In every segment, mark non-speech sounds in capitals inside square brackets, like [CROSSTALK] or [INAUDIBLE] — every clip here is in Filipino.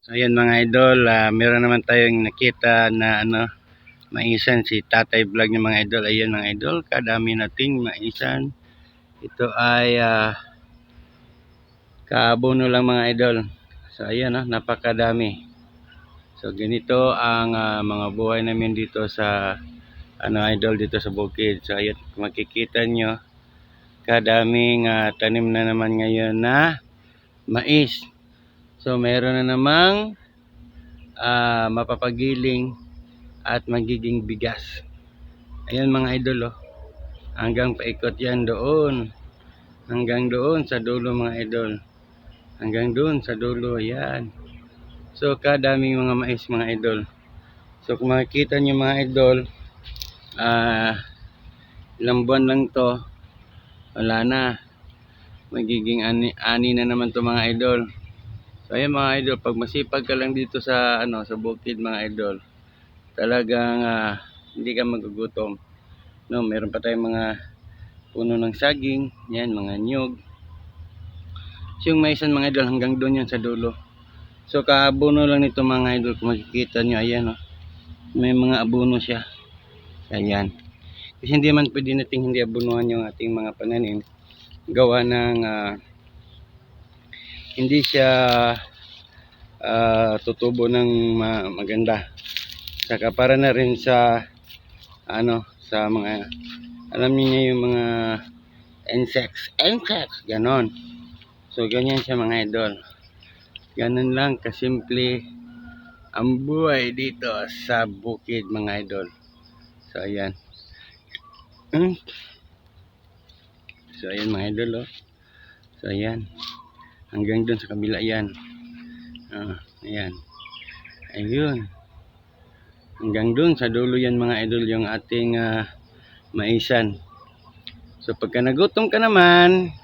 So ayan mga idol, ah, meron naman tayong nakita na ano, maisan si Tatay Vlog ng mga idol. Ayan mga idol, kadami nating maisan. Ito ay ah, kaabono lang mga idol. So ayan ah, napakadami. So ganito ang ah, mga buhay namin dito sa ano idol dito sa bukid. So ayan, makikita nyo, kadaming ah, tanim na naman ngayon na mais. So meron na namang ah, mapapagiling at magiging bigas. Ayan mga idol oh. Hanggang paikot yan doon. Hanggang doon sa dulo mga idol. Hanggang doon sa dulo. Ayan. So kadaming mga mais mga idol. So kung makikita nyo mga idol, ah ilang buwan lang to. Wala na. Magiging ani, ani na naman to mga idol. So ayan mga idol, pag masipag ka lang dito sa ano sa bukid mga idol, talagang ah, hindi ka magugutom. No, meron pa tayong mga puno ng saging, yan mga nyug. So, yung maisan mga idol hanggang doon yan sa dulo. So kaabono lang nito mga idol kung makikita nyo ayan oh. May mga abono siya. Ayan. Kasi hindi man pwede nating hindi abunuhan yung ating mga pananim. Gawa ng ah, hindi siya ah, tutubo ng ma- maganda. Saka para na rin sa ano sa mga alam niyo yung mga insects, insects, ganon. So ganyan siya mga idol. Ganun lang kasimple ang buhay dito sa bukid mga idol. So ayan. Hmm. So ayan mga idol oh. So ayan. Hanggang doon sa kabila yan. Ah, ayan. Ayun. Hanggang doon sa dulo yan mga idol yung ating ah, maisan. So pagka nagutom ka naman,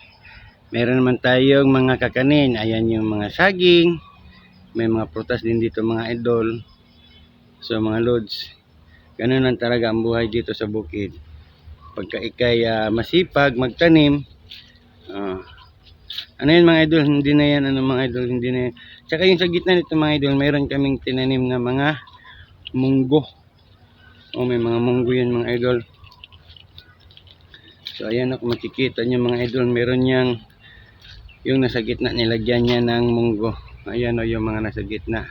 meron naman tayong mga kakanin. Ayan yung mga saging. May mga prutas din dito mga idol. So mga lods. Ganun lang talaga ang buhay dito sa bukid. Pagka ikay ah, masipag magtanim, ah, ano yun mga idol, hindi na yan, ano mga idol, hindi na yan. Tsaka yung sa gitna nito mga idol, mayroon kaming tinanim na mga munggo. O may mga munggo yan mga idol. So ayan ako makikita nyo mga idol, meron yang yung nasa gitna nilagyan niya ng munggo. Ayan o yung mga nasa gitna.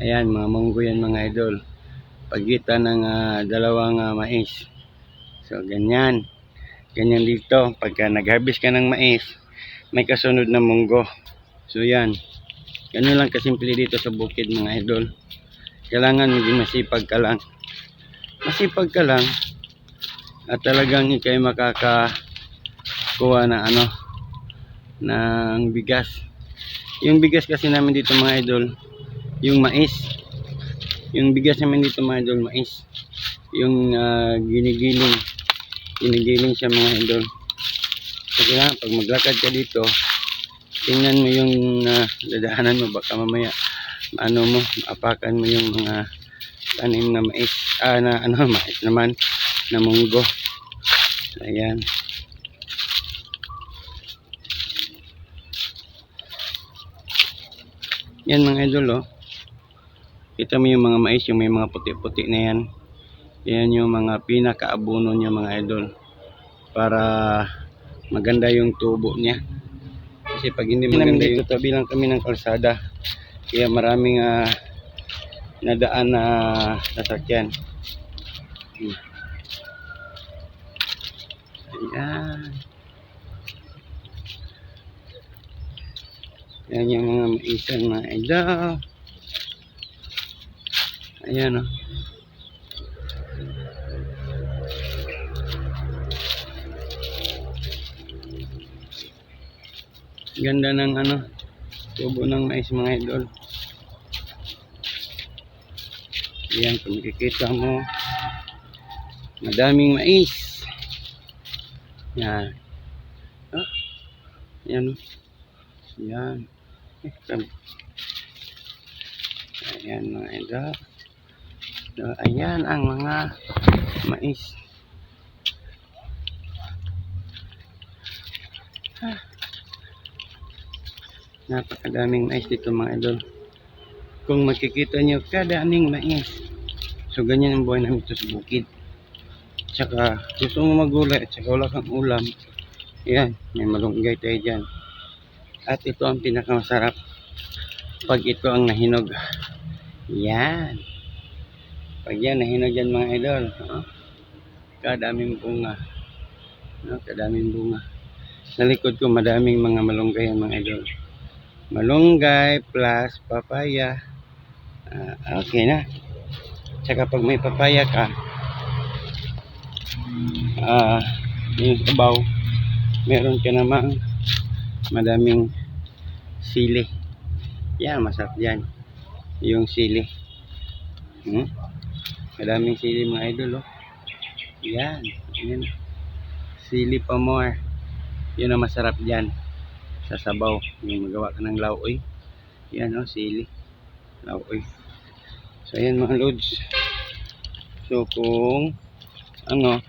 Ayan mga munggo yan mga idol. Pagitan ng ah, dalawang ah, mais. So ganyan. Ganyan dito. Pagka nag-harvest ka ng mais, may kasunod na munggo. So yan. Ganun lang kasimple dito sa bukid mga idol. Kailangan maging masipag ka lang. Masipag ka lang at talagang ikay makakakuha na ano ng bigas. Yung bigas kasi namin dito mga idol, yung mais. Yung bigas namin dito mga idol, mais. Yung ah, ginigiling. Ginigiling siya mga idol. Kailangan pag maglakad ka dito, tingnan mo yung uh, dadaanan mo. Baka mamaya ano mo apakan mo yung mga tanim na mais ah na ano [LAUGHS] mais naman na munggo. Ayan. Yan mga idol oh. Kita mo yung mga mais yung may mga puti-puti na yan. Yan yung mga pinakaabuno niya mga idol. Para maganda yung tubo niya. Kasi pag hindi maganda yung tabi lang kami ng kalsada. Kaya maraming ah, nadaan na sasakyan. Hmm. ayan yan yung mga maisan mga idol. Ayan oh ganda ng ano tubo ng mais mga idol. Yan kung makikita mo madaming mais. Yan ah, yan oh. yan tam- ayan mga idol. So, ayan ang mga mais napakadaming mais dito mga idol kung makikita nyo, kadaming mais. So, ganyan ang buhay namin dito sa bukid. Tsaka, gusto mo magulay at saka wala kang ulam. Yan, may malunggay tayo dyan. At ito ang pinakamasarap. Pag ito ang nahinog. Yan. Pag yan, nahinog yan mga idol. Oh. Kadaming bunga. No, kadaming bunga. Sa likod ko, madaming mga malunggay mga idol. Malunggay plus papaya. Ah, okay na. Tsaka pag may papaya ka, ah, yung sabaw, meron ka namang madaming sili. Yan, masarap yan. Yung sili. Hmm? Madaming sili mga idol, oh. Yan. Yan. Sili pa more. Yun ang masarap dyan. Sa sabaw. Yung magawa ka ng lauoy. Yan, oh, sili. Lauoy. So, ayan mga loads. So, kung ano,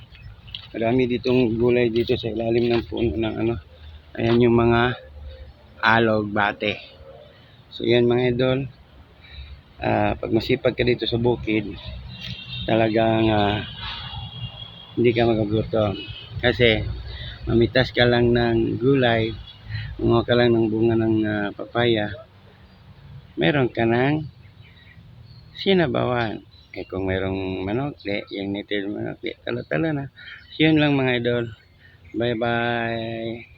marami ditong gulay dito sa ilalim ng puno ng ano. Ayan yung mga alog bate. So, yan mga idol. Ah, pag masipag ka dito sa bukid, talagang ah, hindi ka magagutom. Kasi, mamitas ka lang ng gulay, mga ka lang ng bunga ng ah, papaya, meron ka ng sinabawan. Eh kung merong manok, yung native manok, di, talo-talo na. So, yun lang mga idol. Bye-bye.